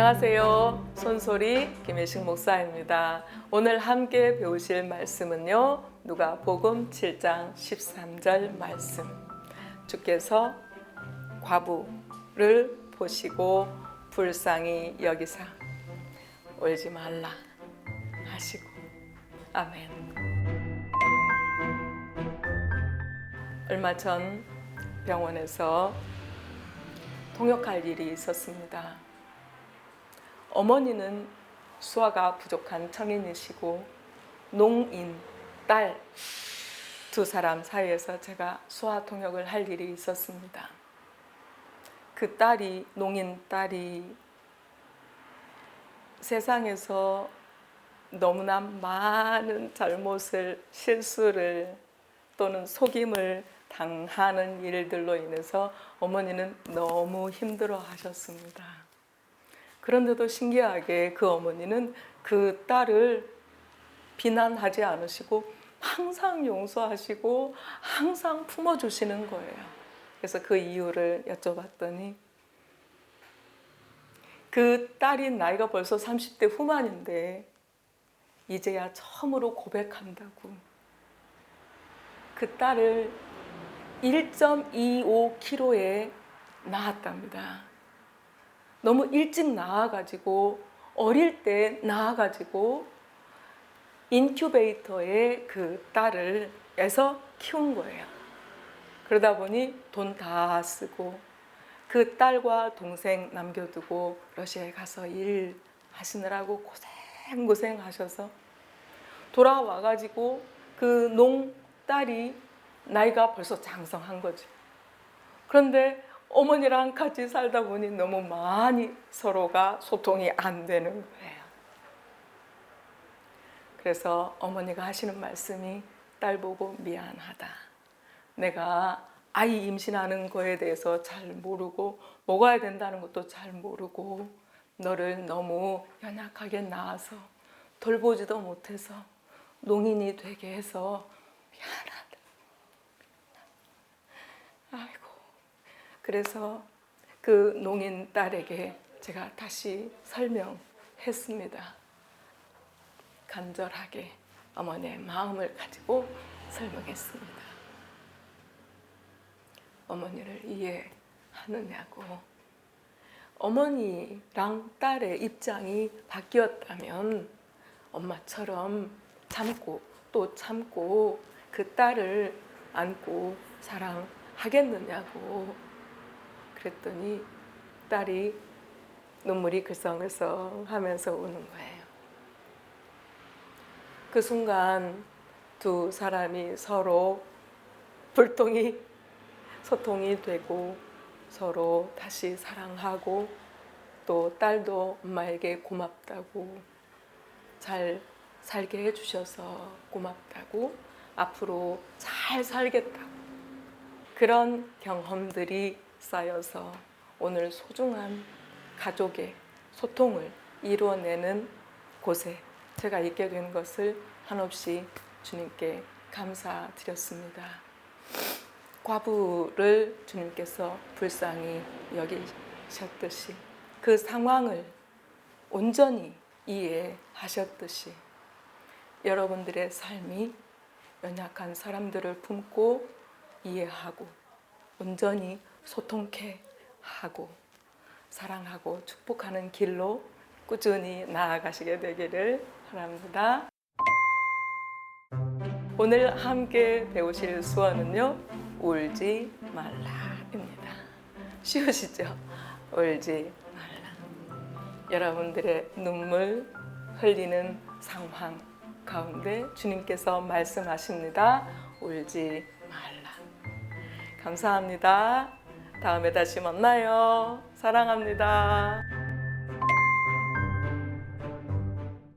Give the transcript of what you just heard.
안녕하세요. 손소리 김혜식 목사입니다. 오늘 함께 배우실 말씀은요. 누가 복음 7장 13절 말씀. 주께서 과부를 보시고 불쌍히 여기사 울지 말라 하시고 아멘. 얼마 전 병원에서 통역할 일이 있었습니다. 어머니는 수화가 부족한 청인이시고 농인 딸 두 사람 사이에서 제가 수화 통역을 할 일이 있었습니다. 그 딸이 농인 딸이 세상에서 너무나 많은 잘못을 실수를 또는 속임을 당하는 일들로 인해서 어머니는 너무 힘들어 하셨습니다. 그런데도 신기하게 그 어머니는 그 딸을 비난하지 않으시고 항상 용서하시고 항상 품어주시는 거예요. 그래서 그 이유를 여쭤봤더니 그 딸이 나이가 벌써 30대 후반인데 이제야 처음으로 고백한다고. 그 딸을 1.25kg에 낳았답니다. 너무 일찍 낳아가지고 어릴 때 낳아가지고 인큐베이터에 그 딸을 애서 키운 거예요. 그러다 보니 돈 다 쓰고 그 딸과 동생 남겨두고 러시아에 가서 일 하시느라고 고생 고생 하셔서 돌아와 가지고 그 농 딸이 나이가 벌써 장성한 거죠. 그런데 어머니랑 같이 살다 보니 너무 많이 서로가 소통이 안 되는 거예요. 그래서 어머니가 하시는 말씀이 딸 보고 미안하다. 내가 아이 임신하는 거에 대해서 잘 모르고 먹어야 된다는 것도 잘 모르고 너를 너무 연약하게 낳아서 돌보지도 못해서 농인이 되게 해서 미안하다. 아이고. 그래서 그 농인 딸에게 제가 다시 설명했습니다. 간절하게 어머니의 마음을 가지고 설명했습니다. 어머니를 이해하느냐고. 어머니랑 딸의 입장이 바뀌었다면 엄마처럼 참고 또 참고 그 딸을 안고 사랑하겠느냐고 그랬더니 딸이 눈물이 글썽글썽 하면서 우는 거예요. 그 순간 두 사람이 서로 불통이 소통이 되고 서로 다시 사랑하고 또 딸도 엄마에게 고맙다고 잘 살게 해주셔서 고맙다고 앞으로 잘 살겠다고 그런 경험들이 쌓여서 오늘 소중한 가족의 소통을 이루어내는 곳에 제가 있게 된 것을 한없이 주님께 감사드렸습니다. 과부를 주님께서 불쌍히 여기셨듯이 그 상황을 온전히 이해하셨듯이 여러분들의 삶이 연약한 사람들을 품고 이해하고 온전히 소통케 하고 사랑하고 축복하는 길로 꾸준히 나아가시게 되기를 바랍니다. 오늘 함께 배우실 수어는요, 울지 말라입니다. 쉬우시죠? 울지 말라. 여러분들의 눈물 흘리는 상황 가운데 주님께서 말씀하십니다. 울지 말라. 감사합니다. 다음에 다시 만나요. 사랑합니다.